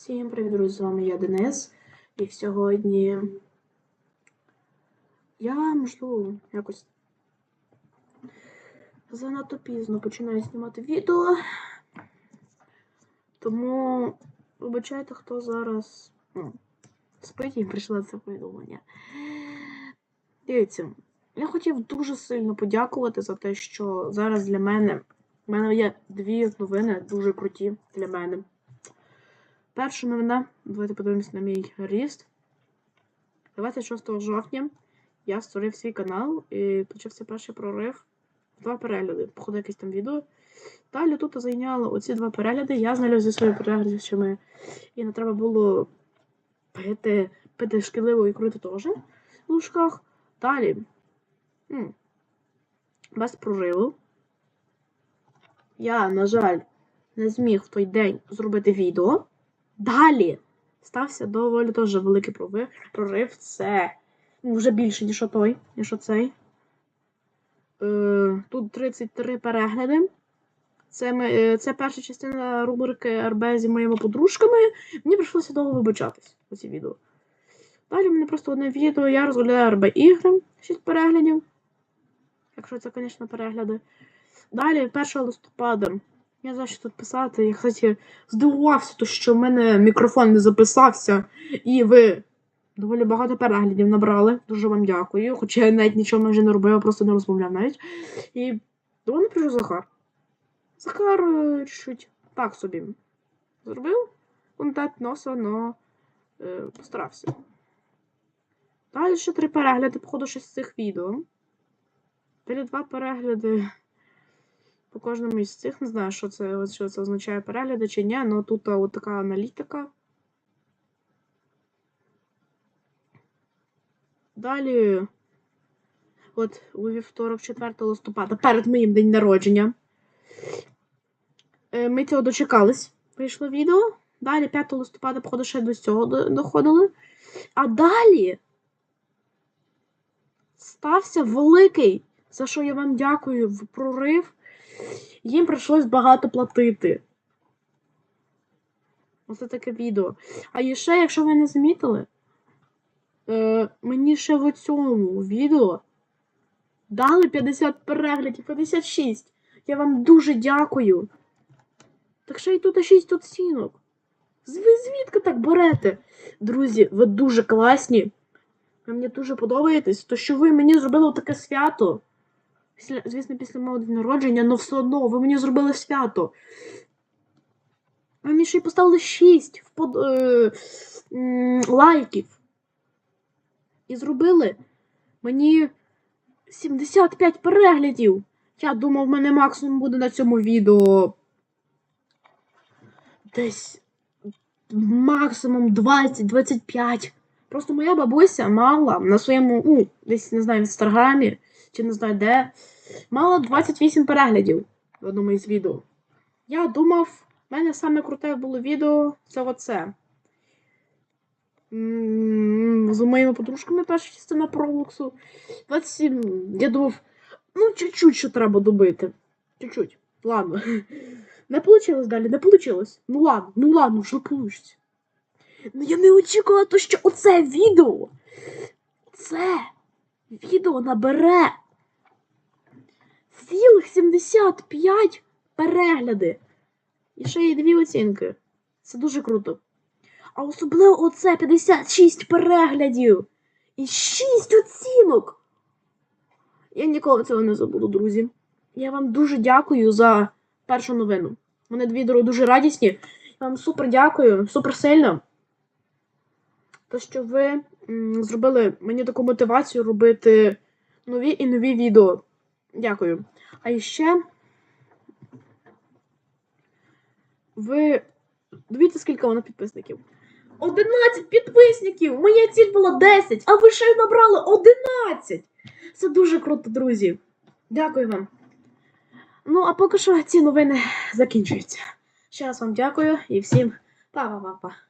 Всім привіт, друзі! З вами я Денис. І сьогодні я, можливо, якось занадто пізно починаю знімати відео. Тому вибачайте, хто зараз ну, спить і прийшла це повідомлення. Дивіться, я хотів дуже сильно подякувати за те, що зараз для мене. У мене є дві новини дуже круті для мене. Перша новина. Давайте подивимось на мій ріст. 26 жовтня я створив свій канал і почався перший прорив. Два перегляди. Походу, якесь там відео. Далі тут зайняло оці два перегляди. Я знайомився зі своїми переглядачами. І не треба було пити, пити і крути теж в лужках. Далі. Без прориву. Я, на жаль, не зміг в той день зробити відео. Далі стався доволі теж великий прорив. прорив. Це вже більше, ніж той, ніж оцей. Е, тут 33 перегляди. Це, ми, е, це перша частина рубрики РБ зі моїми подружками. Мені прийшлося довго вибачатись у ці відео. Далі в мене просто одне відео, я розглядаю РБ ігри, 6 переглядів. Якщо це, звісно, перегляди. Далі, 1 листопада. Я знаю, що тут писати. Я, кстати, здивувався, то, що в мене мікрофон не записався, і ви доволі багато переглядів набрали. Дуже вам дякую. Хоча я навіть нічого майже не робив, я просто не розмовляв навіть. І до мене прийшов Захар. Захар е, чуть так собі зробив контент носа, но е, постарався. Далі ще три перегляди, походу, щось з цих відео. Далі два перегляди кожному із цих. Не знаю, що це, що це означає перегляди чи ні, але тут а, от така аналітика. Далі, от у вівторок, 4 листопада, перед моїм день народження. е, Ми цього дочекались. Вийшло відео. Далі 5 листопада, походу, ще до цього доходили. А далі стався великий, за що я вам дякую, в прорив. Їм прийшлось багато платити. Оце таке відео. А ще, якщо ви не замітили, е, мені ще в цьому відео дали 50 переглядів, 56. Я вам дуже дякую. Так ще й тут 6 оцінок. Ви звідки так берете? Друзі, ви дуже класні. Ви мені дуже подобаєтесь, то що ви мені зробили таке свято. Після, звісно, після мого дня народження, але все одно ви мені зробили свято. Ви мені ще й поставили 6 впод... е... лайків. І зробили мені 75 переглядів. Я думав, в мене максимум буде на цьому відео. Десь максимум 20-25. Просто моя бабуся мала на своєму, ну, десь не знаю, в інстаграмі чи не знаю де, мала 28 переглядів в одному із відео. Я думав, в мене саме круте було відео це оце. З моїми подружками перша частина пролуксу. 27. Я думав, ну, чуть-чуть що треба добити. Чуть-чуть. Ладно. Не вийшло далі, не вийшло. Ну ладно, ну ладно, що вийде. Ну я не очікувала, що оце відео. Це відео набере цілих 75 перегляди. І ще є дві оцінки. Це дуже круто. А особливо оце 56 переглядів. І 6 оцінок. Я ніколи цього не забуду, друзі. Я вам дуже дякую за першу новину. Дві дороги дуже радісні. Я вам супер дякую, супер сильно. То, що ви зробили мені таку мотивацію робити нові і нові відео. Дякую. А ще ви дивіться, скільки воно підписників. 11 підписників! Моя ціль була 10, а ви ще й набрали 11! Це дуже круто, друзі. Дякую вам. Ну, а поки що ці новини закінчуються. Ще раз вам дякую і всім па-па-па-па.